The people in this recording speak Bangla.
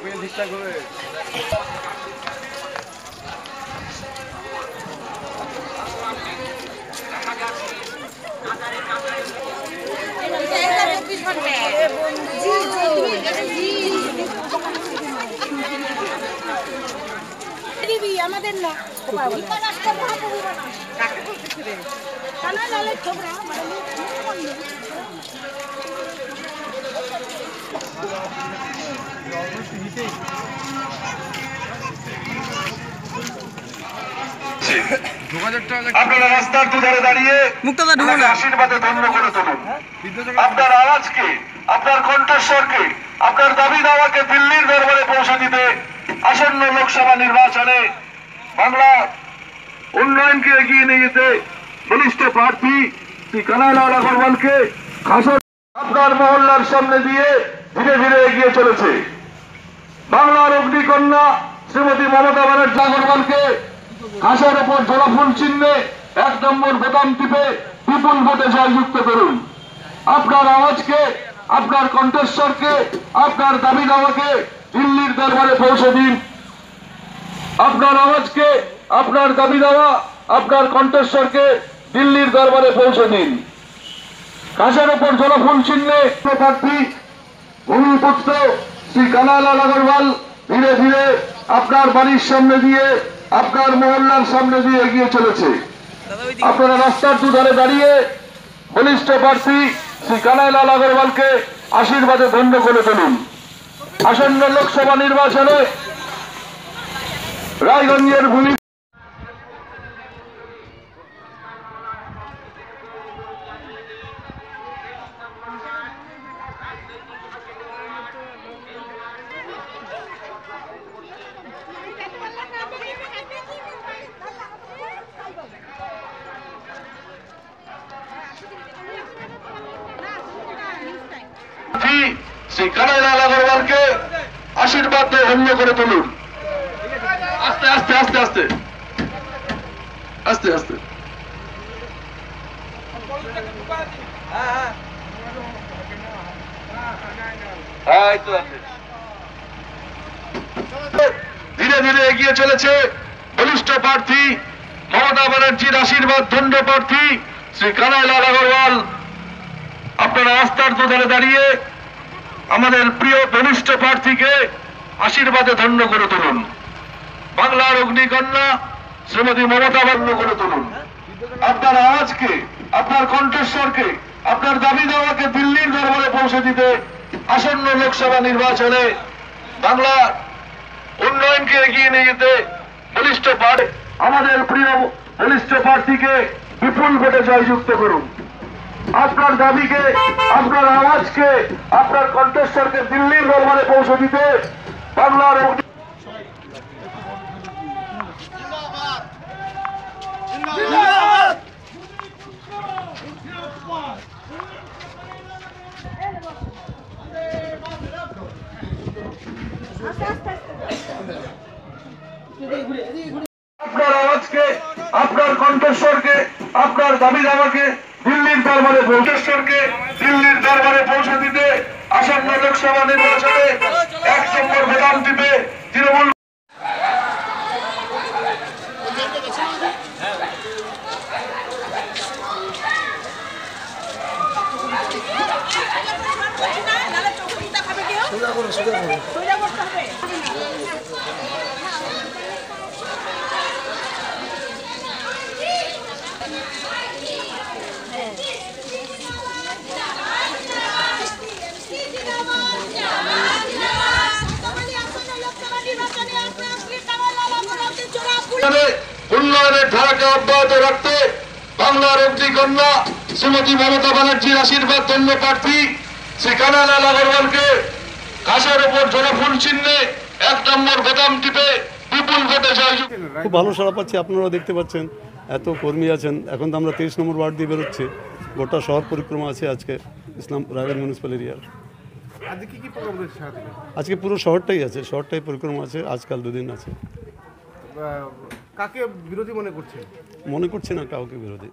চেষ্টা করে আমাদের না। ছোকরা আপনারা রাস্তার দুধারে দাঁড়িয়ে আশীর্বাদে ধন্য করে তুলুন। আপনার আওয়াজকে আপনার কণ্ঠস্বরকে আপনার দাবি দাওয়াকে দিল্লির দরবারে পৌঁছে দিতে আসন্ন লোকসভা নির্বাচনে বাংলা উন্নয়নকে এগিয়ে নিয়ে যেতে বলিষ্ঠ প্রার্থী শ্রী কানাইলাল আগরওয়ালকে খাসা আপনার মহল্লার সামনে দিয়ে ধীরে ধীরে এগিয়ে চলেছে। বাংলার অগ্নিকন্যা শ্রীমতী মমতা ব্যানার্জি আগরওয়ালকে ঘাসের ওপর জলাফুল চিহ্নে এক নম্বর বোতাম টিপে বিপুল ভোটে জয়যুক্ত করুন। আপনার আওয়াজকে, আপনার কণ্ঠস্বরকে, আপনার দাবি দাওয়াকে দিল্লির দরবারে পৌঁছে দিন। আপনার আওয়াজকে, আপনার দাবি দাওয়া, আপনার কণ্ঠস্বরকে দিল্লির দরবারে পৌঁছে দিন। ঘাসের ওপর জলাফুল চিহ্নে প্রার্থী ভূমিপুত্র শ্রী কানালাল আগরওয়াল ধীরে ধীরে আপনার বাড়ির সামনে দিয়ে আপনার মহল্লার সামনে দিয়ে এগিয়ে চলেছে। আপনারা রাস্তার দুধারে দাঁড়িয়ে বলিষ্ঠ প্রার্থী শ্রী কানাইলাল আগরওয়ালকে আশীর্বাদে ধন্য করে তুলুন আসন্ন লোকসভা নির্বাচনে রায়গঞ্জের ভূমি প্রার্থী শ্রী কানাইলাল আগরওয়ালকে আশীর্বাদ দিয়ে ধন্য করে তুলুন। আস্তে আস্তে আস্তে আস্তে। আস্তে আস্তে। ধীরে ধীরে এগিয়ে চলেছে বলিষ্ঠ প্রার্থী মমতা ব্যানার্জির আশীর্বাদ ধন্য প্রার্থী শ্রী কানাইলাল আগরওয়াল আপনারা রাস্তার দুধারে দাঁড়িয়ে আমাদের প্রিয় বলিষ্ঠ প্রার্থীকে আশীর্বাদে ধন্য করে তুলুন। বাংলার অগ্নিকন্যা শ্রীমতী মমতা ধন্য করে তুলুন। আপনার আওয়াজকে আপনার কণ্ঠস্বরকে, আপনার দাবি দাওয়াকে দিল্লির দরবারে পৌঁছে দিতে আসন্ন লোকসভা নির্বাচনে বাংলা উন্নয়নকে এগিয়ে নিয়ে যেতে বলিষ্ঠ আমাদের প্রিয় বলিষ্ঠ প্রার্থীকে বিপুল ভোটে জয়যুক্ত করুন। আপনার দাবিকে, আপনার আওয়াজকে, আপনার কণ্ঠস্বরকে দিল্লির দরবারে পৌঁছে দিতে বাংলার আপনার আওয়াজকে, আপনার কণ্ঠস্বরকে, আপনার দাবি দাবাকে দিল্লির দরবারে ভোটেশ্বরকে দিল্লির দরবারে পৌঁছে দিতে আসন্ন লোকসভা নির্বাচনে এক নম্বর বোতাম টিপে তৃণমূল এখানে উন্নয়নের ধারাকে অব্যাহত রাখতে বাংলার অগ্নিকন্যা শ্রীমতী মমতা ব্যানার্জির আশীর্বাদ ধন্য প্রার্থী শ্রী কানালাল আগরওয়ালকে ঘাসের ওপর জনফুল চিহ্নে এক নম্বর বোতাম টিপে বিপুল ভোটে জয়যুক্ত। খুব ভালো সাড়া পাচ্ছি, আপনারাও দেখতে পাচ্ছেন। এত কর্মী আছেন এখন তো আমরা তেইশ নম্বর ওয়ার্ড দিয়ে বেরোচ্ছি। গোটা শহর পরিক্রমা আছে আজকে ইসলাম রায়গঞ্জ মিউনিসিপ্যাল এরিয়ার আজকে পুরো শহরটাই আছে শহরটাই পরিক্রমা আছে আজকাল দুদিন আছে। কাকে বিরোধী মনে করছে মনে করছি না কাউকে বিরোধী।